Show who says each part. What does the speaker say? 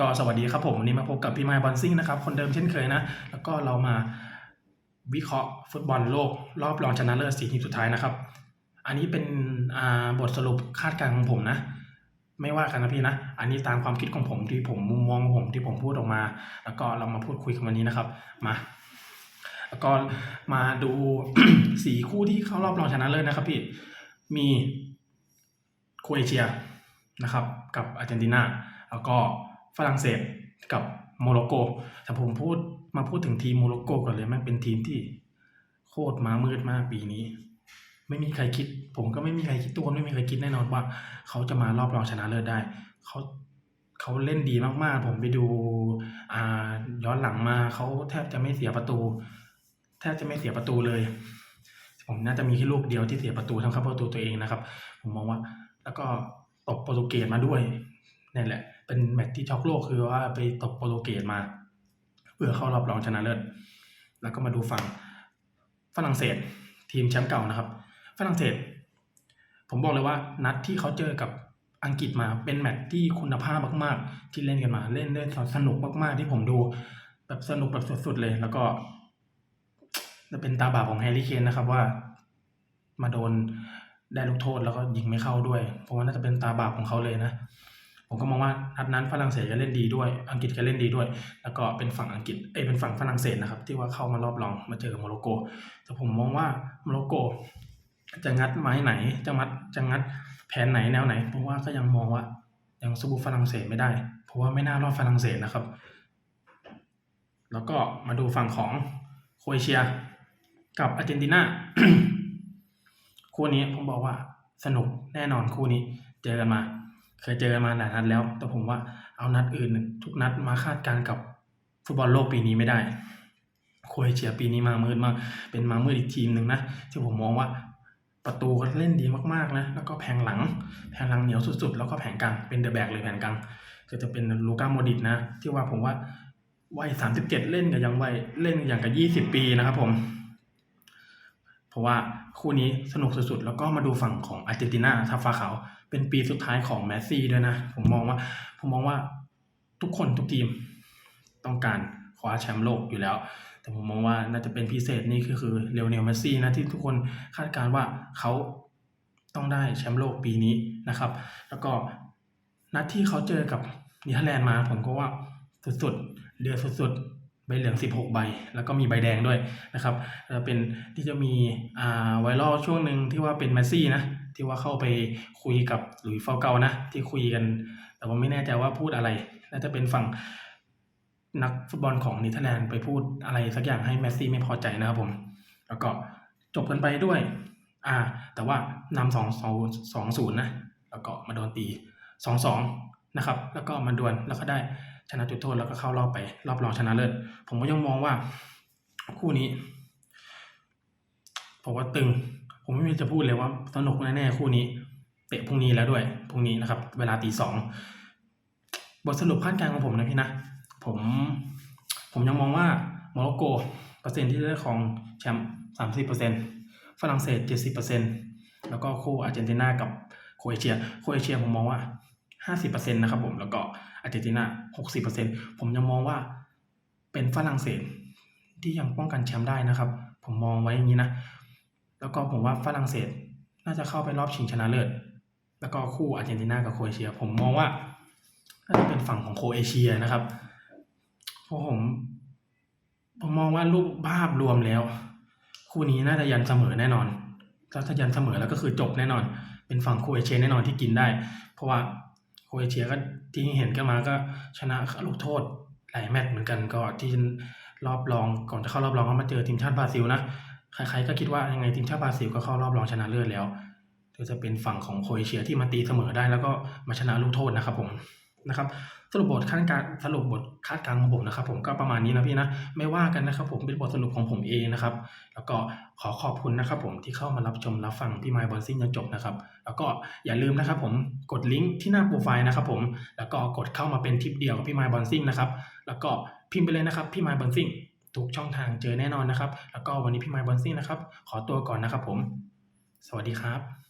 Speaker 1: ก็สวัสดีครับผมวันนี้มาพบกับพี่ไมค์บอลซิ่งนะครับคนเดิมเช่นเคยนะ แล้วก็เรามาวิเคราะห์ฟุตบอลโลก รอบรองชนะเลิศสี่ทีมสุดท้ายนะครับ อันนี้เป็นบทสรุปคาดการณ์ของผมนะ ไม่ว่ากันนะพี่นะ อันนี้ตามความคิดของผมที่ผมมุมมองของผมที่ผมพูดออกมา แล้วก็เรามาพูดคุยกันวันนี้นะครับมาแล้วก็มาดูสี่คู่ที่เข้ารอบรองชนะเลิศนะครับพี่มีโครเอเชียนะครับ กับอาร์เจนตินาแล้วก็ ฝรั่งเศสกับโมร็อกโกแต่ผมพูดมาพูดถึงทีมโมร็อกโกก่อนเลยมันเป็นทีมที่โคตรม้ามืดมากปีนี้ ไม่มีใครคิด ผมก็ไม่มีใครคิดตัวไม่มีใครคิดแน่นอนว่า เขาจะมารอบรองชนะเลิศได้ เขาเขาเล่นดีมากๆ ผมไปดูอ่าย้อนหลังมาเขาแทบจะไม่เสียประตู แทบจะไม่เสียประตูเลย ผมน่าจะมีแค่ลูกเดียวที่เสียประตูทั้งเข้าประตูตัวเองนะครับ ผมมองว่า แล้วก็ตบโปรตุเกสมาด้วย นี่แหละ เป็นแมตช์ที่ช็อกโลกคือว่าไปตบโปรตุเกสมา เพื่อเข้ารอบรองชนะเลิศแล้วก็มาดูฝั่งฝรั่งเศสทีมแชมป์เก่านะครับ ฝรั่งเศส ผมบอกเลยว่านัดที่เขาเจอกับอังกฤษมาเป็นแมตช์ที่คุณภาพมาก ๆ ที่เล่นกันมา เล่นได้สนุกมากๆที่ผมดู แบบสนุกแบบสุด ๆ เลย แล้วก็จะเป็นตาบาปของแฮร์รี่เคนนะครับว่า มาโดนได้ลูกโทษแล้วก็ยิงไม่เข้าด้วย เพราะว่าน่าจะเป็นตาบาปของเขาเลยนะ ผมก็มองว่านัดนั้นฝรั่งเศสก็เล่นดีด้วย อังกฤษก็เล่นดีด้วย แล้วก็เป็นฝั่งอังกฤษเอ้ยเป็นฝั่งฝรั่งเศสนะครับ ที่ว่าเข้ามารอบรองมาเจอกับโมร็อกโก แต่ผมมองว่าโมร็อกโก จะงัดไม้ไหนจะมัดจะงัดแผนไหนแนวไหน เพราะว่าก็ยังมองว่ายังสู้ฝรั่งเศสไม่ได้ เพราะว่าไม่น่ารอดฝรั่งเศสนะครับ แล้วก็มาดูฝั่งของโครเอเชีย กับอาร์เจนตินาคู่นี้ผมบอกว่าสนุกแน่นอนคู่นี้เจอกันมา เคยเจอกันมาหลายนัดแล้ว แต่ผมว่าเอานัดอื่น ทุกนัดมาคาดการกับฟุตบอลโลกปีนี้ไม่ได้โครเอเชียปีนี้มามืดมากเป็นมามืดอีกทีมหนึ่งนะที่ผมมองว่าประตูก็เล่นดีมากๆนะแล้วก็แผงหลัง แผงหลังเหนียวสุดๆ แล้วก็แผงกลางเป็นเดอะแบกเลยแผงกลางก็จะเป็นลูก้าโมดิตนะ ที่ว่าผมว่าวัยสามสิบเจ็ดเล่นกับยังวัยเล่นอย่างกับยี่สิบปีนะครับผม เพราะว่าคู่นี้สนุกสุดๆ แล้วก็มาดูฝั่งของอาร์เจนตินาทัพฟ้าขาว เป็นปีสุดท้ายของแมสซี่ด้วยนะ ผมมองว่า ผมมองว่าทุกคนทุกทีมต้องการคว้าแชมป์โลกอยู่แล้ว แต่ผมมองว่าน่าจะเป็นพิเศษนี่ก็คือเลโอเนลเมสซี่นะที่ทุกคนคาดการณ์ว่าเขาต้องได้แชมป์โลกปีนี้นะครับ แล้วก็นัดที่เขาเจอกับเนเธอร์แลนด์มาผมก็ว่าสุดๆเดือดสุดๆใบเหลือง 16 ใบ แล้วก็มีใบแดงด้วยนะครับจะเป็นที่จะมีอ่าไวรัลช่วงหนึ่งที่ว่าเป็นแมสซี่นะ ที่ว่าเข้าไปคุยกับหลุยส์ฟาเกานะ ที่คุยกัน แต่ว่าไม่แน่ใจว่าพูดอะไร น่าจะเป็นฝั่งนักฟุตบอลของเนเธอร์แลนด์ไปพูดอะไรสักอย่างให้แมสซี่ไม่พอใจนะครับผม แล้วก็จบกันไปด้วย อ่า แต่ว่านำสองสองสองศูนย์นะ แล้วก็มาโดนตีสองสองนะครับ แล้วก็มาดวลแล้วก็ได้ชนะจุดโทษแล้วก็เข้ารอบไป รอบรองชนะเลิศ ผมก็ยังมองว่าคู่นี้ผมว่าตึง ผมไม่มีจะพูดเลยว่าสนุกแน่ๆคู่นี้ เตะพรุ่งนี้แล้วด้วยพรุ่งนี้นะครับ เวลาตีสองบทสรุปคาดการณ์ของผมนะพี่นะ ผมผมยังมองว่าโมร็อกโกเปอร์เซ็นต์ที่ได้ของแชมป์สามสิบเปอร์เซ็นฝรั่งเศสเจ็ดสิบเปอร์เซ็นแล้วก็คู่อาร์เจนตินากับโครเอเชียโครเอเชียผมมองว่าห้าสิบเปอร์เซ็นนะครับผมแล้วก็อาร์เจนตินาหกสิบเปอร์เซ็นผมยังมองว่าเป็นฝรั่งเศสที่ยังป้องกันแชมป์ได้นะครับ ผมมองไว้อย่างนี้นะ แล้วก็ผมว่าฝรั่งเศสน่าจะเข้าไปรอบชิงชนะเลิศ แล้วก็คู่อาร์เจนตินากับโครเอเชีย ผมมองว่าน่าจะเป็นฝั่งของโครเอเชียนะครับเพราะผมผมมองว่ารูปภาพรวมแล้ว คู่นี้น่าจะยันเสมอแน่นอนถ้าถ้ายันเสมอแล้วก็คือจบแน่นอน เป็นฝั่งโครเอเชียแน่นอนที่กินได้ เพราะว่าโครเอเชียก็ที่เห็นกันมาก็ชนะลูกโทษหลายแมตช์เหมือนกันก็ที่รอบรองก่อนจะเข้ารอบรองก็มาเจอทีมชาติบราซิลนะ ใครๆก็คิดว่ายังไงทีมชาติบราซิลก็เข้ารอบรองชนะเลิศแล้วก็จะเป็นฝั่งของโครเอเชียที่มาตีเสมอได้แล้วก็มาชนะลูกโทษนะครับผมนะครับสรุปบทคาดการสรุปบทคาดการของผมนะครับ ผมก็ประมาณนี้นะพี่นะไม่ว่ากันนะครับ ผมเป็นบทสรุปของผมเองนะครับ แล้วก็ขอขอบคุณนะครับ ผมที่เข้ามารับชมรับฟังพี่ไมค์บอลซิ่งจนจบนะครับ แล้วก็อย่าลืมนะครับ ผมกดลิงก์ที่หน้าโปรไฟล์นะครับ ผมแล้วก็กดเข้ามาเป็นทริปเดียวกับพี่ไมค์บอลซิ่งนะครับแล้วก็พิมพ์ไปเลยนะครับพี่ไมค์บอลซิ่ง ทุกช่องทางเจอแน่นอนนะครับ แล้วก็วันนี้พี่ไมค์บอนซี่นะครับ ขอตัวก่อนนะครับผม สวัสดีครับ